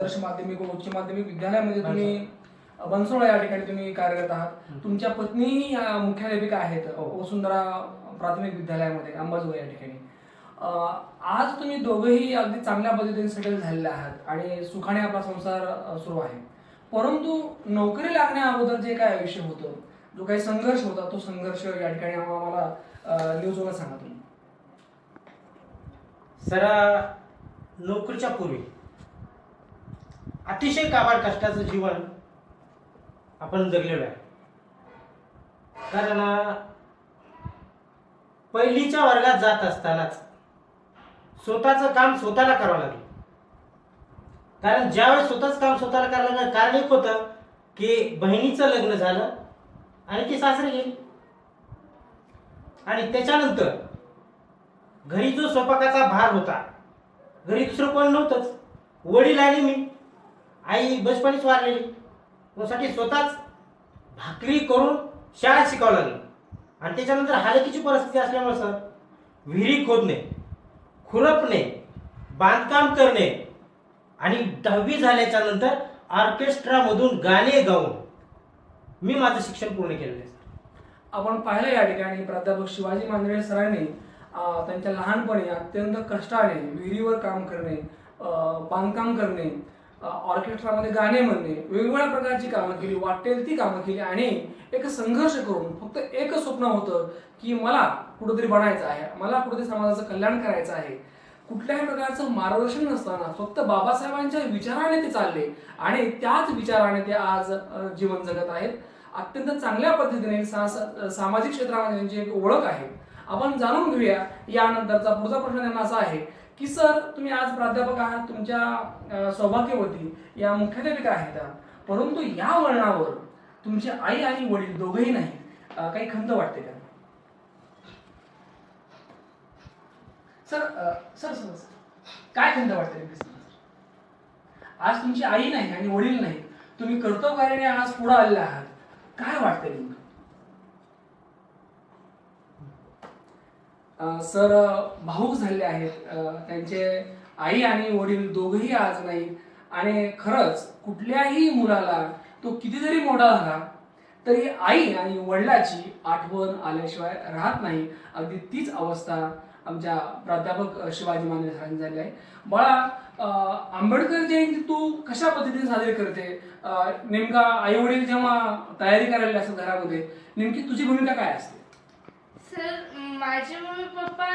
आदर्श माध्यमिक व उच्च माध्यमिक विद्यालयामध्ये तुम्ही बनसोडा या ठिकाणी तुम्ही कार्यरत आहात. तुमच्या पत्नीही या मुख्याध्यापिका आहेत हो. वसुंधरा प्राथमिक विद्यालयामध्ये अंबाजोगाई या ठिकाणी. आज तुम्ही दोघंही अगदी चांगल्या पद्धतीने सेटल झालेले आहात आणि सुखाने आपला संसार सुरू आहे. परंतु नोकरी लागण्या अगोदर जे काय आयुष्य होतं जो काही संघर्ष होता तो संघर्ष या ठिकाणी आम्हाला न्यूजवर सांगा तुम्ही. सर नोकरीच्या पूर्वी. अतिशय काबाड कष्टाचं जीवन आपण जगलेलो आहे. कारण पहिलीच्या वर्गात जात असतानाच स्वतःचं काम स्वतःला करावं लागलं. कारण ज्यावेळेस स्वतःच काम स्वतःला करायला लागलं कारण एक होतं की बहिणीचं लग्न झालं आणि ती सासरे गेली. आणि त्याच्यानंतर घरी जो स्वयंपाकाचा भार होता घरी दुसरं कोण नव्हतंच. वडील आणि मी. आई बचपणीच वारलेली. त्यासाठी स्वतःच भाकरी करून शाळा शिकावं लागली. आणि त्याच्यानंतर हालकीची परिस्थिती असल्यामुळे सर विहिरी खोदणे खुरपणे बांधकाम करणे आणि दहावी झाल्याच्यानंतर ऑर्केस्ट्रामधून गाणे गाऊन मी माझं शिक्षण पूर्ण केलेलं आहे आपण पाहिलं या ठिकाणी प्राध्यापक शिवाजी मांजरे सरांनी त्यांच्या लहानपणी अत्यंत कष्टाने विहिरीवर काम करणे बांधकाम करणे ऑर्केस्ट्रामध्ये गाणे म्हणणे वेगवेगळ्या प्रकारची कामं केली वाटेल ती कामं केली आणि एक संघर्ष करून फक्त एकच स्वप्न होतं की मला कुठंतरी बनायचं आहे मला कुठेतरी समाजाचं कल्याण करायचं आहे. कुठल्याही प्रकारचं मार्गदर्शन नसताना फक्त बाबासाहेबांच्या विचाराने ते चालले आणि त्याच विचाराने ते आज जीवन जगत आहेत. अत्यंत चांगल्या पद्धतीने सा- सामाजिक क्षेत्रामध्ये त्यांची एक ओळख आहे. आपण जाणून घेऊया यानंतरचा पुढचा प्रश्न त्यांना असा आहे की सर तुम्ही आज प्राध्यापक आहात तुमच्या सौभाग्यवती या मुख्याध्यापिका आहेत. परंतु या वळणावर तुमची आई आणि वडील दोघंही नाही. काही खंत वाटते का? Sir sir sir sir. काय खंत वाटते आज तुमची आई नाही आणि वडील नाही. तुम्ही कर्तव्याने आज पुढे आलेले आहात. काय वाटतंय नेमकं? सर भाऊक झाले आहेत. त्यांचे आई आणि वडील दोघंही आज नाही. आणि खरंच कुठल्याही मुलाला तो किती जरी मोठा झाला तरी आई आणि वडिलाची आठवण आल्याशिवाय राहत नाही. अगदी तीच अवस्था आमच्या प्राध्यापक शिवाजी माने सरांनी झाली आहे. बाळा आंबेडकर जयंती तू कशा पद्धतीने साजरी करते? नेमका आई वडील जेव्हा तयारी करायला असतात घरामध्ये नेमकी तुझी भूमिका काय असते? सर माझे मम्मी पप्पा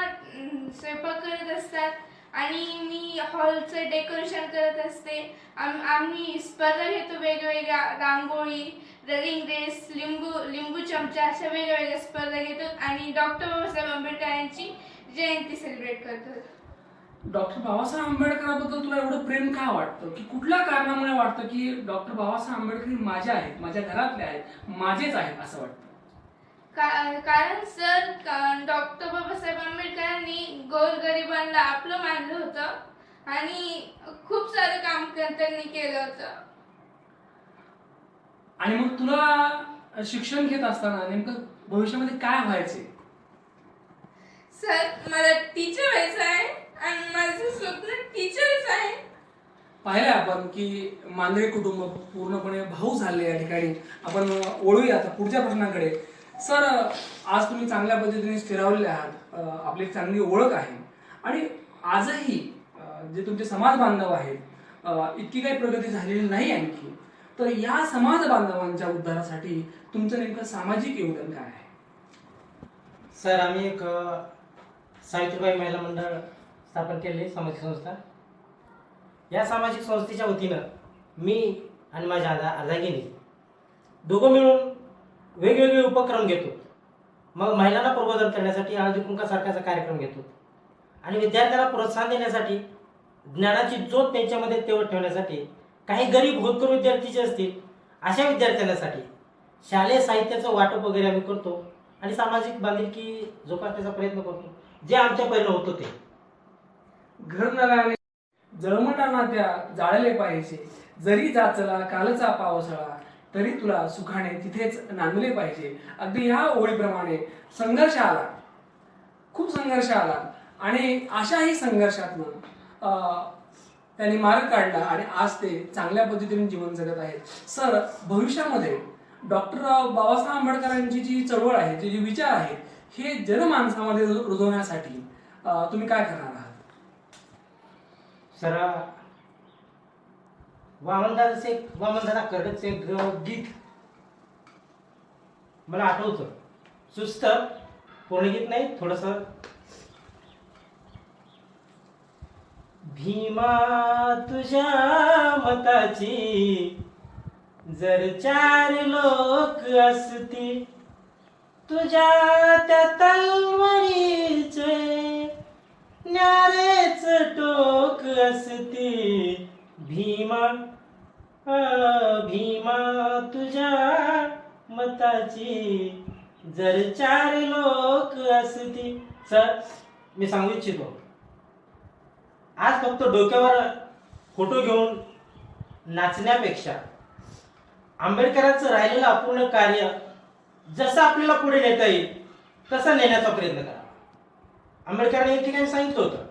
स्वयंपाक करत असतात आणि मी हॉलचं डेकोरेशन करत असते. आम आम्ही स्पर्धा घेतो वेगवेगळ्या रांगोळी रनिंग रेस लिंबू लिंबू चमचा अशा वेगवेगळ्या स्पर्धा घेतो आणि डॉक्टर बाबासाहेब आंबेडकर यांची जयंती सेलिब्रेट करतो. डॉक्टर बाबासाहेब आंबेडकरांबद्दल तुला एवढं प्रेम का वाटतं? की कुठल्या कारणामुळे वाटतं की डॉक्टर बाबासाहेब आंबेडकर माझ्या माझे आहेत माझ्या घरातले आहेत माझेच आहेत असं वाटतं? का कारण सर डॉक्टर बाबासाहेब आंबेडकरांनी गोरगरिबांना आपलं मानलं होतं आणि खूप सारं काम त्यांनी केलं होतं. आणि मग तुला शिक्षण घेत असताना नेमकं भविष्यामध्ये काय व्हायचे? सर मला टीचर व्हायचं आहे आणि माझं स्वप्न टीचरच आहे. पाहिलं आपण की मांजरे कुटुंब पूर्णपणे भाऊ झाले या ठिकाणी. आपण वळूया आता पुढच्या प्रश्नाकडे. सर आज तुम्ही चांगल्या पद्धतीने स्थिरावलेले आहात आपली एक चांगली ओळख आहे. आणि आजही जे तुमचे समाज बांधव आहेत इतकी काही प्रगती झालेली नाही आणखी तर या समाज बांधवांच्या उद्धारासाठी तुमचं नेमकं सामाजिक योगदान काय आहे? सर आम्ही एक सावित्रीबाई महिला मंडळ स्थापन केले सामाजिक संस्था. या सामाजिक संस्थेच्या वतीनं मी आणि माझ्या आजा अर्धांगिनी दोघं मिळून वेगवेगळे उपक्रम घेतो. मग महिलांना प्रबोधन करण्यासाठी हळदी कुंकासारख्याचा कार्यक्रम घेतो. आणि विद्यार्थ्यांना प्रोत्साहन देण्यासाठी ज्ञानाची ज्योत त्यांच्यामध्ये तेवढ ठेवण्यासाठी काही गरीब होतकर विद्यार्थी जे असतील अशा विद्यार्थ्यांसाठी शालेय साहित्याचं वाटप वगैरे आम्ही करतो. आणि सामाजिक बांधिलकी जोपासण्याचा प्रयत्न करतो. जे आमच्या पहिलं होतं ते. घर नव्याने जळमटाना त्या जाळले पाहिजे. जरी जाचला कालचा पावसाळा तरी तुला सुखाने तिथेच नांदले पाहिजे. अगदी ह्या ओळीप्रमाणे संघर्ष आला. खूप संघर्ष आला. आणि अशाही संघर्षातनं त्यांनी मार्ग काढला आणि आज ते चांगल्या पद्धतीने जीवन जगत आहेत. सर भविष्यामध्ये डॉक्टर बाबासाहेब आंबेडकरांची जी चळवळ आहे जे जे विचार आहेत हे जनमानसामध्ये रुजवण्यासाठी तुम्ही काय करणार आहात? सर वामनदादाचं एक वामनदादा कर्डकचं एक गीत. मला आठवतं. सुस्त पूर्ण गीत नाही थोडस. भीमा तुझ्या मताची जर चार लोक असती तुझ्या त्या तलवरीचे न्यारेच टोक असती भीमा भीमा तुझ्या मताची जर चार लोक असती. सर मी सांगू इच्छितो. आज फक्त डोक्यावर फोटो घेऊन नाचण्यापेक्षा आंबेडकरांचं राहिलेलं अपूर्ण कार्य जसं आपल्याला पुढे नेता येईल तसा नेण्याचा प्रयत्न करा. आंबेडकरांनी एक ठिकाणी सांगितलं होतं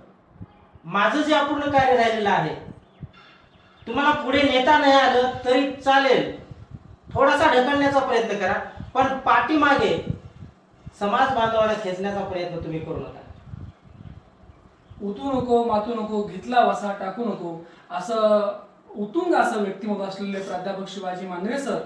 माझं जे अपूर्ण कार्य राहिलेलं आहे तुम्हाला पुढे नेता नाही आलं तरी चालेल. थोडासा ढकलण्याचा प्रयत्न करा पण पाठीमागे समाज बांधवाला खेचण्याचा प्रयत्न तुम्ही करू नका. उतू नको मातू नको घेतला वसा टाकू नको. असं उतुंग असं व्यक्तिमत्व असलेले प्राध्यापक शिवाजी मांजरे सर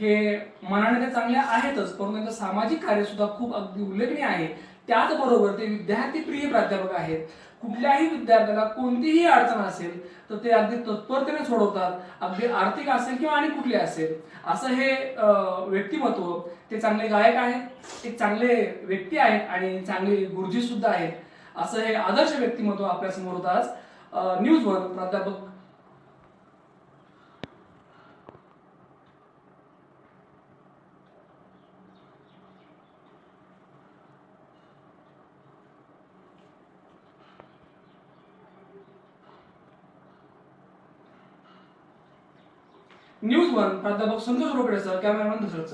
हे मनाने ते चांगले आहेतच परंतु त्यांचं सामाजिक कार्य सुद्धा खूप अगदी उल्लेखनीय आहे. त्याचबरोबर ते विद्यार्थी प्रिय प्राध्यापक आहेत. कुठल्याही विद्यार्थ्याला कोणतीही अडचण असेल तर ते अगदी तत्परतेने सोडवतात. अगदी आर्थिक असेल किंवा आणि कुठले असेल. असं हे व्यक्तिमत्व ते चांगले गायक आहेत एक चांगले व्यक्ती आहेत आणि चांगले गुरुजी सुद्धा आहेत. असं हे आदर्श व्यक्तिमत्व आपल्यासमोर होतं आज न्यूज वन प्राध्यापक न्यूज वन प्राध्यापक संतोष रोकडे सर कॅमेरामॅन दुसरं